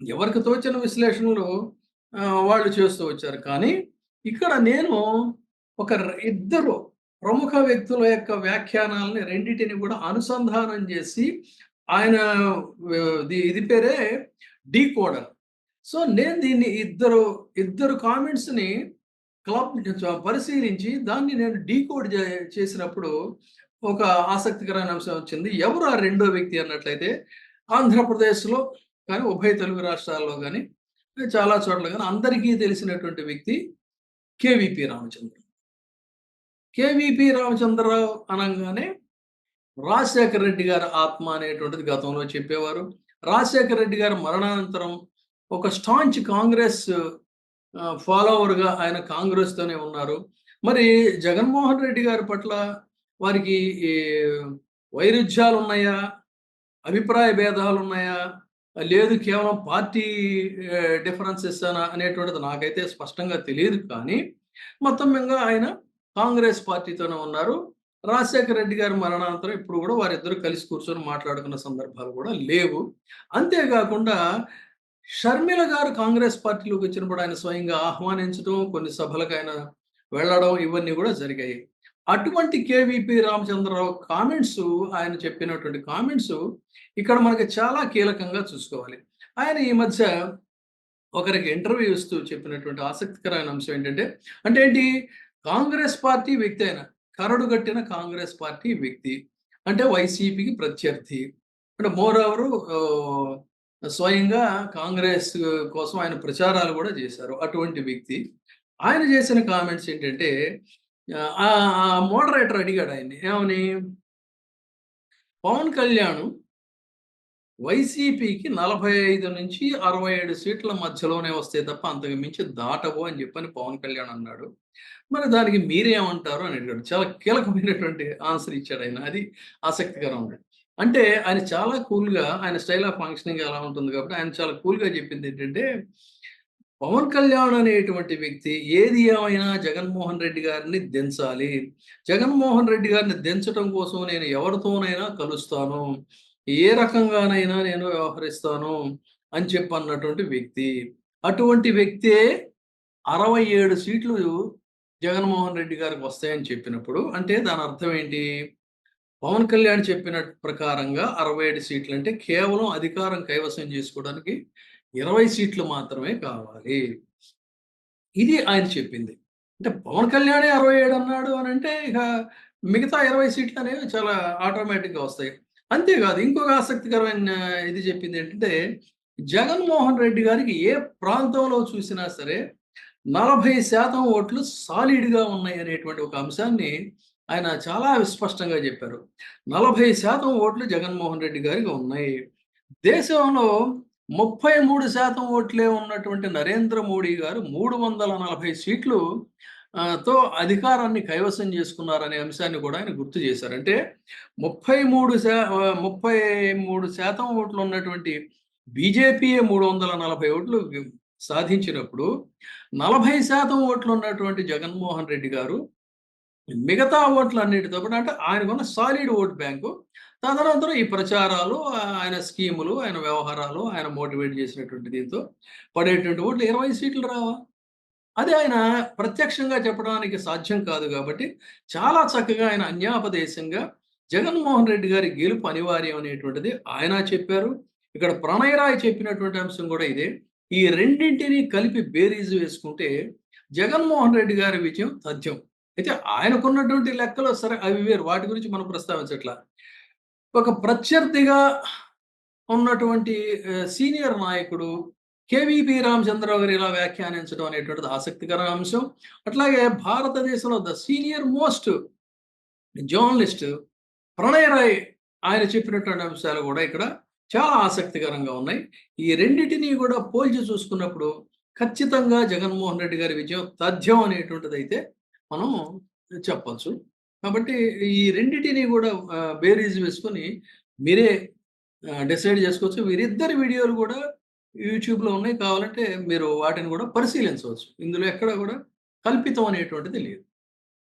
ఎవరికి తోచిన విశ్లేషణలు వాళ్ళు చేస్తూ వచ్చారు. కానీ ఇక్కడ నేను ఒక ఇద్దరు ప్రముఖ వ్యక్తుల యొక్క వ్యాఖ్యానాలని రెండింటిని కూడా అనుసంధానం చేసి ఆయన ఇది పేరే డీకోడర్. సో, నేను దీన్ని ఇద్దరు ఇద్దరు కామెంట్స్‌ని క్లబ్ పరిశీలించి దాన్ని నేను డీకోడ్ చేసినప్పుడు ఒక ఆసక్తికరమైన అంశం వచ్చింది. ఎవరు ఆ రెండో వ్యక్తి అన్నట్లయితే ఆంధ్రప్రదేశ్‌లో కానీ ఉభయ తెలుగు రాష్ట్రాల్లో కానీ చాలా చోట్ల కానీ అందరికీ తెలిసినటువంటి వ్యక్తి కేవీపీ రామచంద్ర కేవీపి రామచంద్రరావు. అనగానే రాజశేఖర రెడ్డి గారి ఆత్మ అనేటువంటిది గతంలో చెప్పేవారు. రాజశేఖర రెడ్డి గారి మరణానంతరం ఒక స్టాంచ్ కాంగ్రెస్ ఫాలోవర్గా ఆయన కాంగ్రెస్తోనే ఉన్నారు. మరి జగన్మోహన్ రెడ్డి గారి పట్ల వారికి వైరుధ్యాలు ఉన్నాయా అభిప్రాయ భేదాలు ఉన్నాయా లేదు కేవలం పార్టీ డిఫరెన్సెస్ అనేటువంటిది నాకైతే స్పష్టంగా తెలియదు కానీ మొత్తం మీద ఆయన కాంగ్రెస్ పార్టీతోనే ఉన్నారు. రాజశేఖర రెడ్డి గారి మరణానంతరం ఇప్పుడు కూడా వారిద్దరు కలిసి కూర్చొని మాట్లాడుకున్న సందర్భాలు కూడా లేవు. అంతేకాకుండా షర్మిల గారు కాంగ్రెస్ పార్టీలోకి వచ్చినప్పుడు ఆయన స్వయంగా ఆహ్వానించడం కొన్ని సభలకు ఆయన వెళ్ళడం ఇవన్నీ కూడా జరిగాయి. అటువంటి కేవీపీ రామచంద్రరావు కామెంట్స్ ఆయన చెప్పినటువంటి కామెంట్స్ ఇక్కడ మనకి చాలా కీలకంగా చూసుకోవాలి. ఆయన ఈ మధ్య ఒకరికి ఇంటర్వ్యూ ఇస్తూ చెప్పినటువంటి ఆసక్తికరమైన అంశం ఏంటంటే అంటే ఏంటి? కాంగ్రెస్ పార్టీ వ్యక్తి అయిన కరడు కట్టిన కాంగ్రెస్ పార్టీ వ్యక్తి అంటే వైసీపీకి ప్రత్యర్థి. అంటే మోరవర్ స్వయంగా కాంగ్రెస్ కోసం ఆయన ప్రచారాలు కూడా చేశారు అటువంటి వ్యక్తి. ఆయన చేసిన కామెంట్స్ ఏంటంటే ఆ మోడరేటర్ అడిగాడు ఆయన్ని. ఏమని? పవన్ కళ్యాణ్ వైసీపీకి నలభై ఐదు నుంచి అరవై ఏడు సీట్ల మధ్యలోనే వస్తే తప్ప అంతకు మించి దాటవు అని చెప్పని పవన్ కళ్యాణ్ అన్నాడు. మరి దానికి మీరేమంటారు అని అడిగాడు. చాలా కీలకమైనటువంటి ఆన్సర్ ఇచ్చాడు ఆయన. అది ఆసక్తికరం. అంటే ఆయన చాలా కూల్గా ఆయన స్టైల్ ఆఫ్ ఫంక్షనింగ్ ఎలా ఉంటుంది కాబట్టి ఆయన చాలా కూల్గా చెప్పింది ఏంటంటే పవన్ కళ్యాణ్ అనేటువంటి వ్యక్తి ఏది ఏమైనా జగన్మోహన్ రెడ్డి గారిని దించాలి. జగన్మోహన్ రెడ్డి గారిని దించడం కోసం నేను ఎవరితోనైనా కలుస్తాను. ఏ రకంగానైనా నేను వ్యవహరిస్తాను అని చెప్పి అన్నటువంటి వ్యక్తి. అటువంటి వ్యక్తే అరవై ఏడు సీట్లు జగన్మోహన్ రెడ్డి గారికి వస్తాయని చెప్పినప్పుడు అంటే దాని అర్థం ఏంటి? పవన్ కళ్యాణ్ చెప్పిన ప్రకారంగా అరవై ఏడు సీట్లు అంటే కేవలం అధికారం కైవసం చేసుకోవడానికి ఇరవై సీట్లు మాత్రమే కావాలి. ఇది ఆయన చెప్పింది. అంటే పవన్ కళ్యాణ్ అరవై ఏడు అన్నాడు అని అంటే ఇక మిగతా ఇరవై సీట్లు అనేవి చాలా ఆటోమేటిక్గా వస్తాయి. అంతేకాదు ఇంకొక ఆసక్తికరమైన ఇది చెప్పింది ఏంటంటే జగన్మోహన్ రెడ్డి గారికి ఏ ప్రాంతంలో చూసినా సరే నలభై శాతం ఓట్లు సాలిడ్గా ఉన్నాయి అనేటువంటి ఒక అంశాన్ని ఆయన చాలా విస్పష్టంగా చెప్పారు. నలభై శాతం ఓట్లు జగన్మోహన్ రెడ్డి గారికి ఉన్నాయి. దేశంలో ముప్పై మూడు శాతం ఓట్లే ఉన్నటువంటి నరేంద్ర మోడీ గారు మూడు వందల నలభై సీట్లు తో అధికారాన్ని కైవసం చేసుకున్నారనే అంశాన్ని కూడా ఆయన గుర్తు చేశారు. అంటే ముప్పై మూడు శా ముప్పై మూడు శాతం ఓట్లు ఉన్నటువంటి బీజేపీయే మూడు వందల నలభై ఓట్లు సాధించినప్పుడు నలభై శాతం ఓట్లు ఉన్నటువంటి జగన్మోహన్ రెడ్డి గారు మిగతా ఓట్లు అన్నిటితో పాటు అంటే ఆయనకున్న సాలిడ్ ఓట్ బ్యాంకు తదనంతరం ఈ ప్రచారాలు ఆయన స్కీములు ఆయన వ్యవహారాలు ఆయన మోటివేట్ చేసినటువంటి దీంతో పడేటువంటి ఓట్లు ఇరవై సీట్లు రావా? అది ఆయన ప్రత్యక్షంగా చెప్పడానికి సాధ్యం కాదు కాబట్టి చాలా చక్కగా ఆయన అన్యాపదేశంగా జగన్మోహన్ రెడ్డి గారి గెలుపు అనివార్యం అనేటువంటిది ఆయన చెప్పారు. ఇక్కడ ప్రణయరాయ్ చెప్పినటువంటి అంశం కూడా ఇదే. ఈ రెండింటిని కలిపి బేరీజు వేసుకుంటే జగన్మోహన్ రెడ్డి గారి విజయం తథ్యం. అయితే ఆయనకున్నటువంటి లెక్కలు సరే అవి వేరు. వాటి గురించి మనం ప్రస్తావించట్లా. ఒక ప్రత్యర్థిగా ఉన్నటువంటి సీనియర్ నాయకుడు కేవీపీ రామచంద్రరావు గారు ఇలా వ్యాఖ్యానించడం అనేటువంటిది ఆసక్తికర అంశం. అట్లాగే భారతదేశంలో the senior most journalist Pranoy Roy ఆయన చెప్పినటువంటి అంశాలు కూడా ఇక్కడ చాలా ఆసక్తికరంగా ఉన్నాయి. ఈ రెండింటినీ కూడా పోల్చి చూసుకున్నప్పుడు ఖచ్చితంగా జగన్మోహన్ రెడ్డి గారి విజయం తథ్యం అనేటువంటిది అయితే మనం చెప్పచ్చు. కాబట్టి ఈ రెండింటిని కూడా బేరీజ్ వేసుకొని మీరే డిసైడ్ చేసుకోవచ్చు. వీరిద్దరి వీడియోలు కూడా యూట్యూబ్లో ఉన్నాయి. కావాలంటే మీరు వాటిని కూడా పరిశీలించవచ్చు. ఇందులో ఎక్కడ కూడా కల్పితం అనేటువంటిది లేదు.